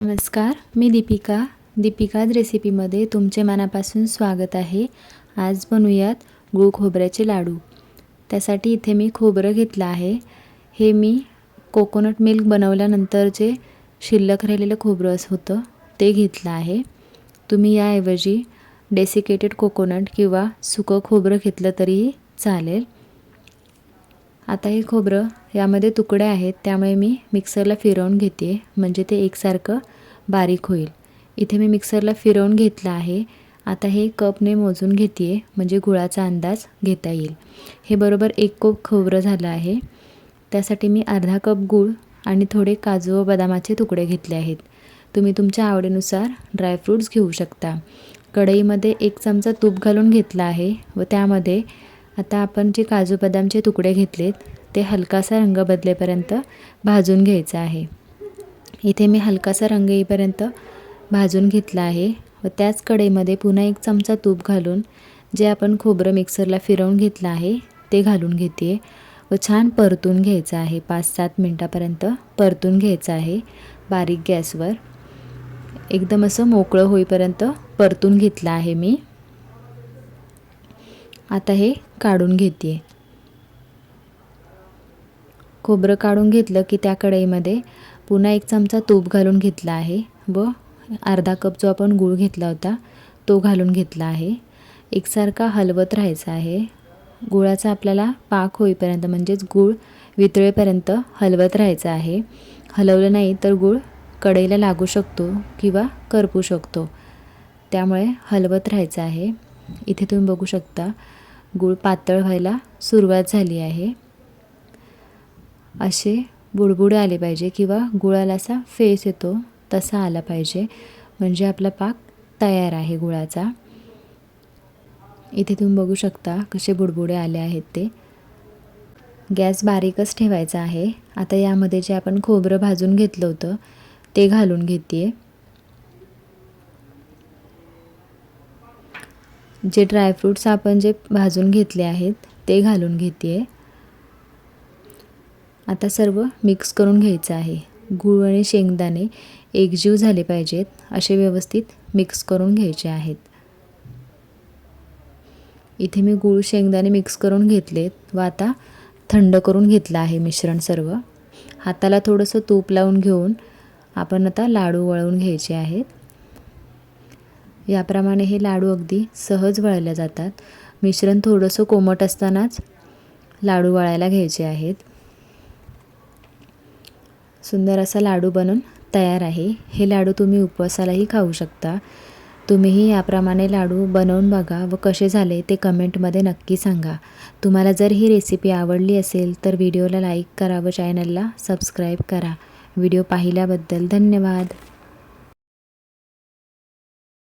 नमस्कार मी दीपिका. दीपिकाज रेसिपीमध्ये तुमचे मनापासून स्वागत आहे. आज बनवूयात गुळ खोबऱ्याचे लाडू. त्यासाठी इथे मी खोबरं घेतलं आहे. हे मी कोकोनट मिल्क बनवल्यानंतर जे शिल्लक राहिलेलं खोबरं होतं ते घेतलं आहे. तुम्ही याऐवजी डेसिकेटेड कोकोनट किंवा सुकं खोबरं घेतलं तरीही चालेल. आता हे खोबरं यामध्ये तुकडे आहेत त्यामुळे मी मिक्सरला फिरवून घेते. म्हणजे ते एकसारखं बारीक होईल. इथे मी मिक्सरला फिरवून घेतलं आहे. आता हे कपने मोजून घेते आहे म्हणजे गुळाचा अंदाज घेता येईल. हे बरोबर एक कप खोबरं झालं आहे. त्यासाठी मी अर्धा कप गूळ आणि थोडे काजू व बदामाचे तुकडे घेतले आहेत. तुम्ही तुमच्या आवडीनुसार ड्रायफ्रूट्स घेऊ शकता. कढईमध्ये एक चमचा तूप घालून घेतला आहे व त्यामध्ये आता आपण जे काजू बदामचे तुकडे घेतलेत ते हलकासा रंग बदलेपर्यंत भाजून घ्यायचं आहे. इथे मी हलकासा रंग येईपर्यंत भाजून घेतला आहे व त्याच कढईमध्ये पुन्हा एक चमचा तूप घालून जे आपण खोबरं मिक्सरला फिरवून घेतलं आहे ते घालून घेते व छान परतून घ्यायचं आहे. पाच सात मिनटापर्यंत परतून घ्यायचं आहे बारीक गॅसवर. एकदम असं मोकळं होईपर्यंत परतून घेतलं आहे मी. आता हे काढून घेते खोबरं काढून घेतलं की त्या कढईमध्ये पुन्हा एक चमचा तूप घालून घेतला आहे व अर्धा कप जो आपण गूळ घेतला होता तो घालून घेतला आहे. एकसारखा हलवत राहायचा आहे. गुळाचा आपल्याला पाक होईपर्यंत म्हणजेच गूळ वितळेपर्यंत हलवत राहायचं आहे. हलवलं नाही तर गूळ कढईला लागू शकतो किंवा करपू शकतो. त्यामुळे हलवत राहायचं आहे. इथे तुम्ही बघू शकता गूळ पातळ व्हायला सुरुवात झाली आहे. असे बुडबुडे आले पाहिजे किंवा गुळाला असा फेस येतो तसा आला पाहिजे. म्हणजे आपला पाक तयार आहे गुळाचा. इथे तुम्ही बघू शकता कसे बुडबुडे आले आहेत ते. गॅस बारीकच ठेवायचा आहे. आता यामध्ये जे आपण खोबरं भाजून घेतलं होतं ते घालून घेते जे ड्रायफ्रूट्स आपण जे भाजून घेतले आहेत ते घालून घेते आता सर्व मिक्स करून घ्यायचं आहे. गूळ आणि शेंगदाणे एकजीव झाले पाहिजेत असे व्यवस्थित मिक्स करून घ्यायचे आहेत. इथे मी गूळ शेंगदाणे मिक्स करून घेतलेत व आता थंड करून घेतलं आहे मिश्रण सर्व. हाताला थोडंसं तूप लावून घेऊन आपण आता लाडू वळवून घ्यायचे आहेत. याप्रमाणे हे लाडू अगदी सहज वळले जातात. मिश्रण थोडंसं कोमट असतानाच लाडू वळायला घ्यायचे आहेत. सुंदर असा लाडू बनून तयार आहे. हे लाडू तुम्ही उपवासालाही खाऊ शकता. तुम्हीही याप्रमाणे लाडू बनवून बघा व कसे झाले ते कमेंटमध्ये नक्की सांगा. तुम्हाला जर ही रेसिपी आवडली असेल तर व्हिडिओला लाईक करा व चॅनलला सबस्क्राईब करा. व्हिडिओ पाहिल्याबद्दल धन्यवाद.